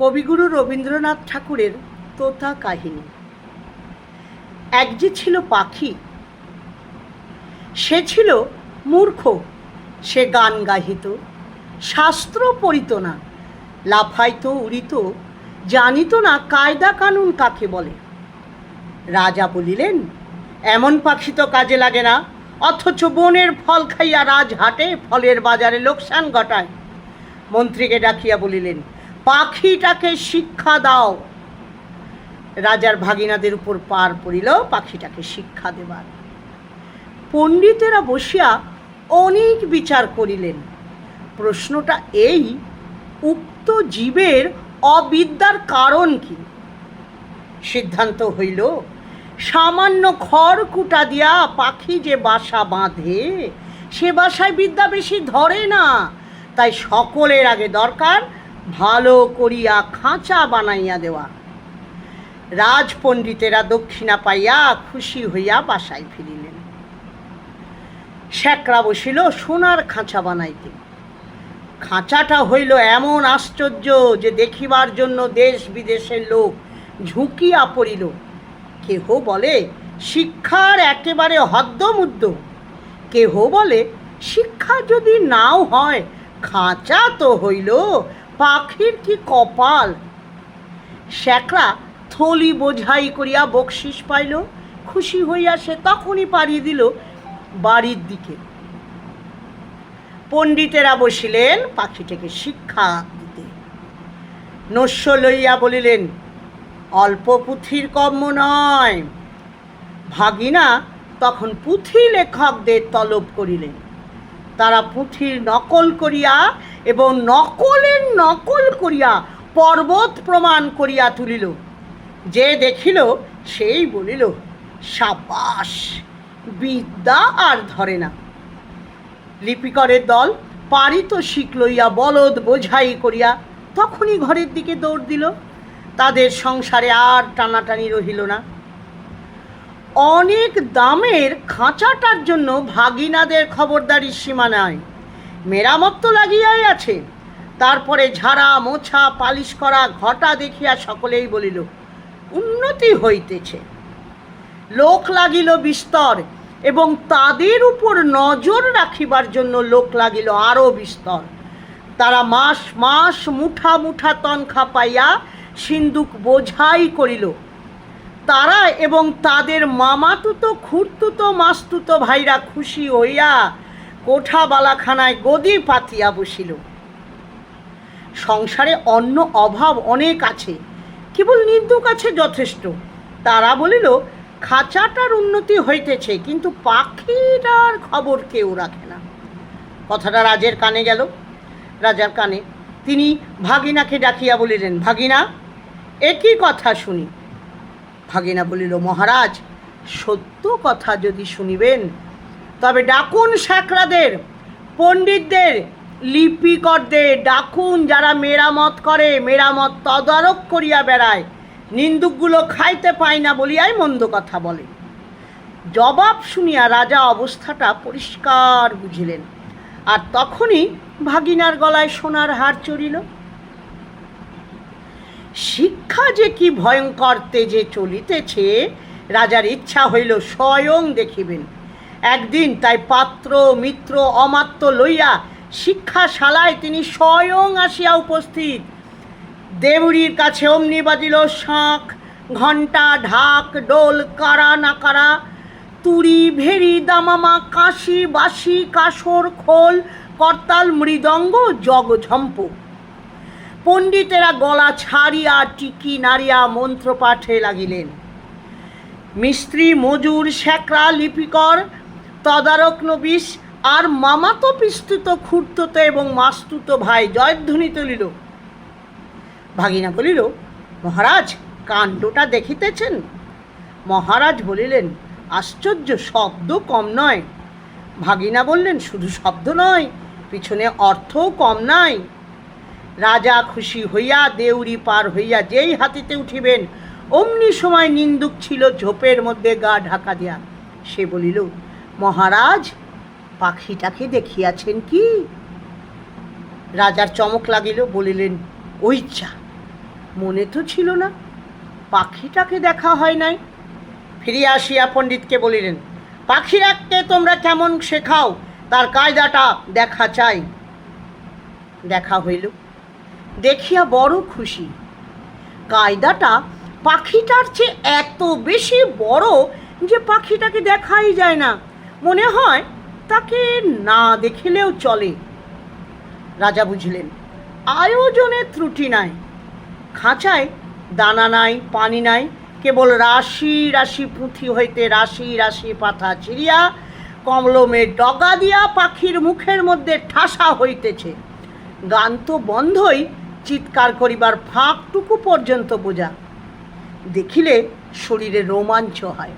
কবিগুরু রবীন্দ্রনাথ ঠাকুরের তোতা কাহিনী। এক যে ছিল পাখি, সে ছিল মূর্খ, সে গান গাহিত, শাস্ত্র পড়িত না, লাফাইত, উড়িত, জানিত না, কায়দা কানুন কাকে বলে। রাজা বলিলেন, এমন পাখি তো কাজে লাগে না, অথচ বনের ফল খাইয়া রাজহাটে ফলের বাজারে লোকসান ঘটায়। মন্ত্রীকে ডাকিয়া বলিলেন পাখিটাকে শিক্ষা দাও। রাজার ভাগিনাদের উপর পার পড়িল, পাখিটাকে শিক্ষা দেবার। পণ্ডিতেরা বসিয়া অনেক বিচার করিলেন। প্রশ্নটা এই, উক্ত জীবের অবিদ্যার কারণ কি? সিদ্ধান্ত হইল, সামান্য খড় কুটা দিয়া পাখি যে বাসা বাঁধে, সে বাসায় বিদ্যা বেশি ধরে না। তাই সকলের আগে দরকার ভালো করিয়া খাঁচা বানাইয়া দেওয়া। রাজপণ্ডিতেরা দক্ষিণা পাইয়া খুশি হইয়া বাসায় ফিরিলেন। শ্যাকরা বসিল সোনার খাঁচা বানাইতে। খাঁচাটা হইল এমন আশ্চর্য যে দেখিবার জন্য দেশ বিদেশের লোক ঝুঁকিয়া পড়িল। কেহ বলে, শিক্ষার একেবারে হদ্দমুদ্দ। কেহ বলে, শিক্ষা যদি নাও হয়, খাঁচা তো হইল পাখির কি কপাল? শ্যাকরা থলি বোঝাই করিয়া বকশিস পাইল, খুশি হইয়া সে তখনই পাড়িয়ে দিল বাড়ির দিকে। পণ্ডিতেরা বসিলেন পাখিটাকে শিক্ষা দিতে। নস্য লইয়া বলিলেন, অল্প পুঁথির কর্ম নয়। ভাগিনা তখন পুঁথি লেখকদের তলব করিলেন। তারা পুঁথির নকল করিয়া এবং নকলের নকল করিয়া পর্বত প্রমাণ করিয়া তুলিল। যে দেখিল, সেই বলিল, সাবাস, বিদ্যা আর ধরে না। লিপিকরের দল পারিতোষিক লইয়া বলদ বোঝাই করিয়া তখনই ঘরের দিকে দৌড় দিল। তাদের সংসারে আর টানাটানি রহিল না। অনেক দামের খাঁচাটার জন্য ভাগিনাদের খবরদারির সীমা নাই মেরামত তো লাগিয়াই আছে। তারপরে ঝাড়া, মোছা, পালিশ করা ঘটা দেখিয়া সকলেই বলিল, উন্নতি হইতেছে। লোক লাগিল বিস্তর এবং তাদের উপর নজর রাখিবার জন্য লোক লাগিল আরও বিস্তর। তারা মাস মাস মুঠা মুঠা তনখা পাইয়া সিন্দুক বোঝাই করিল তারা এবং তাদের মামাতুতো, খুঁড়তুতো, মাস্তুতো ভাইরা খুশি হইয়া কোঠা বালাখানায় গদি পাতিয়া বসিল। সংসারে অন্য অভাব অনেক আছে, কেবল নিন্দুক আছে যথেষ্ট। তারা বলিল, খাঁচাটার উন্নতি হইতেছে, কিন্তু পাখিটার খবর কেউ রাখে না। কথাটা রাজের কানে গেল। রাজার কানে তিনি ভাগিনাকে ডাকিয়া বলিলেন, ভাগিনা, একই কথা শুনি। ভাগিনা বলিল, মহারাজ, সত্য কথা যদি শুনিবেন, তবে ডাকুন শ্যাকরাদের পণ্ডিতদের, লিপিকরদের, ডাকুন যারা মেরামত করে, মেরামত তদারক করিয়া বেড়ায়, নিন্দুকগুলো খাইতে পায় না বলিয়াই মন্দ কথা বলে। জবাব শুনিয়া রাজা অবস্থাটা পরিষ্কার বুঝিলেন। আর তখনই ভাগিনার গলায় সোনার হার চড়িল। শিক্ষা যে কি ভয়ঙ্কর তেজে চলিতেছে, রাজার ইচ্ছা হইল স্বয়ং দেখিবেন। একদিন তাই পাত্র, মিত্র, অমাত্য লইয়া শিক্ষাশালায় তিনি স্বয়ং আসিয়া উপস্থিত। দেউড়ির কাছে অমনি বাজিল শাঁখ, ঘণ্টা, ঢাক ডোল কারা না কারা তুরি ভেরি, দামামা, কাশি বাসি কাসর খোল, করতাল, মৃদঙ্গ, জগঝম্প। পণ্ডিতেরা গলা ছাড়িয়া, টিকি নাড়িয়া মন্ত্রপাঠে লাগিলেন। মিস্ত্রি মজুর শ্যাকরা লিপিকর, তদারক নবিশ আর মামাতো পিস্তুত খুঁড়তুতো এবং মাস্তুত ভাই জয়ধ্বনি তুলিল। ভাগিনা বলিল, মহারাজ, কাণ্ডটা দেখিতেছেন? মহারাজ বলিলেন, আশ্চর্য, শব্দ কম নয়। ভাগিনা বললেন, শুধু শব্দ নয়, পিছনে অর্থও কম নাই। রাজা খুশি হইয়া দেউরি পার হইয়া যেই হাতিতে উঠিবেন, অমনি সময় নিন্দুক ছিল ঝোপের মধ্যে গা ঢাকা দেয়া। সে বলিল, মহারাজ, পাখিটাকে দেখিয়াছেন কি? রাজার চমক লাগিল, বলিলেন, ওই চা মনে তো ছিল না, পাখিটাকে দেখা হয় নাই। ফিরিয়া আসিয়া পণ্ডিতকে বলিলেন পাখিরাকে তোমরা কেমন শেখাও, তার কায়দাটা দেখা চাই। দেখা হইল দেখিয়া বড় খুশি। কায়দাটা পাখিটার চেয়ে এত বেশি বড় যে পাখিটাকে দেখাই যায় না। মনে হয় তাকে না দেখিলেও চলে। রাজা বুঝলেন আয়োজনের ত্রুটি নাই। খাঁচায় দানা নাই, পানি নাই, কেবল রাশি রাশি পুঁথি হইতে রাশি রাশি পাতা চিরিয়া কমলমের ডগা দিয়া পাখির মুখের মধ্যে ঠাসা হইতেছে। গান তো বন্ধই চিৎকার করিবার ফাঁকটুকু পর্যন্ত বোঝা। দেখিলে শরীরে রোমাঞ্চ হয়।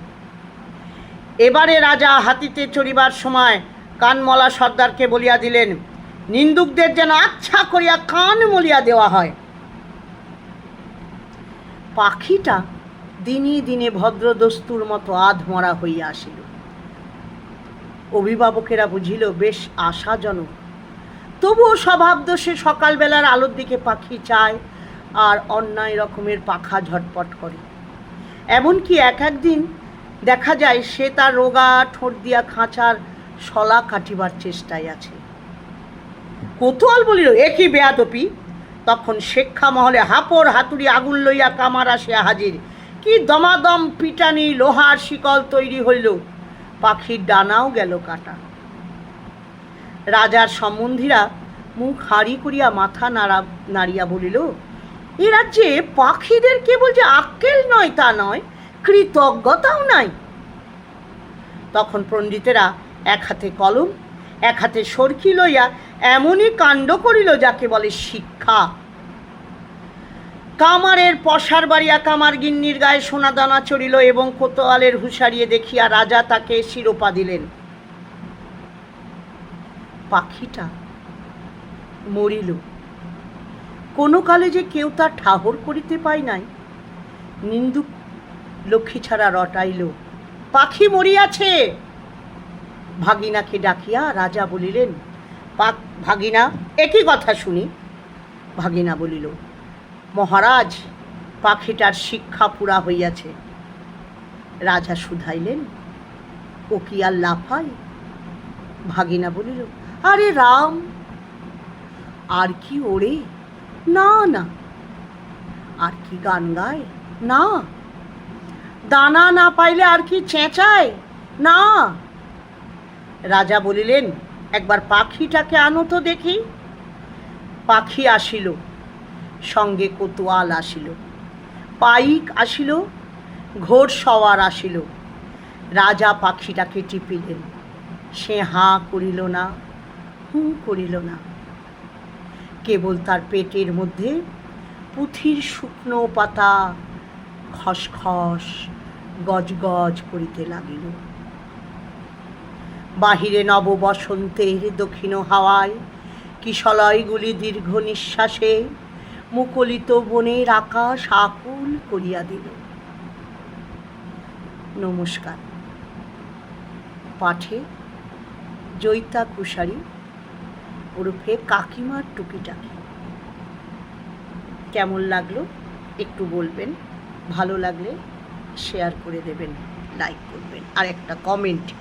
এবারে রাজা হাতিতে চড়িবার সময় কানমলা সর্দারকে বলিয়া দিলেন, নিন্দুকদের যেন আচ্ছা করিয়া কান মলিয়া দেওয়া হয়। পাখিটা দিনে দিনে ভদ্রদস্তুর মতো আধমরা হইয়া আসিল। অভিভাবকেরা বুঝিল, বেশ আশাজনক। তবুও স্বভাব দোষে সকালবেলার আলোর দিকে পাখি চায় আর অন্যায় রকমের পাখা ঝটপট করে। এমনকি এক একদিন দেখা যায় সে তার রোগা ঠোঁট দিয়া খাঁচার শলা কাটিবার চেষ্টায় আছে। কৌতূহল বলিল একই বেয়াদপি? তখন শিক্ষা মহলে হাপড় হাতুড়ি আগুন লইয়া কামার আসিয়া হাজির। কি দমাদম পিটানি লোহার শিকল তৈরি হইল। পাখির ডানাও গেল কাটা। রাজার সম্বন্ধীরা মুখ হাঁড়ি করিয়া মাথা নাড়া নাড়িয়া বলিল, এ রাজ্যে পাখিদের কেবল যে আক্কেল নয় তা নয়, কৃতজ্ঞতাও নাই। তখন পণ্ডিতেরা এক হাতে কলম, এক হাতে সরকি লইয়া এমনই কাণ্ড করিল যাকে বলে শিক্ষা। কামারের পশার বাড়িয়া কামার গিন্নির গায়ে সোনাদানা চড়িল এবং কোতোয়ালের হুঁশারিয়ে দেখিয়া রাজা তাকে শিরোপা দিলেন। পাখিটা মরিল। কোনো কালে যে কেউ তার ঠাহর করিতে পায় নাই, নিন্দুক লক্ষ্মী ছাড়া রটাইল। পাখি মরিয়াছে! ভাগিনাকে ডাকিয়া রাজা বলিলেন পাক ভাগিনা, একই কথা শুনি। ভাগিনা বলিল, মহারাজ, পাখিটার শিক্ষা পুরা হইয়াছে। রাজা শুধাইলেন, ও কি আর লাফায়? ভাগিনা বলিল আরে রাম, আর কি ওড়ে না না। আর কি গান গায়? না। দানা না পাইলে আর কি চেঁচায়? না। রাজা বলিলেন, একবার পাখিটাকে আনো তো দেখি। পাখি আসিল, সঙ্গে কোতোয়াল আসিল, পাইক আসিল ঘোড় সওয়ার আসিল। রাজা পাখিটাকে টিপিলেন, সে হাঁ করিল না। হু করিল না। কেবল তার পেটের মধ্যে পুঁথির শুকনো পাতা খসখস গজগজ করিতে লাগিল। বাহিরে নব বসন্তের দক্ষিণ হাওয়ায় কিশলয়গুলি দীর্ঘ নিঃশ্বাসে মুকলিত বনের আকাশ আকুল করিয়া দিল। নমস্কার। পাঠে জৈতা কুশারি ওরফে কাকিমার টুকিটাকি। কেমন লাগল? একটু বলবেন। ভালো লাগলে শেয়ার করে দেবেন লাইক করবেন। আর একটা কমেন্ট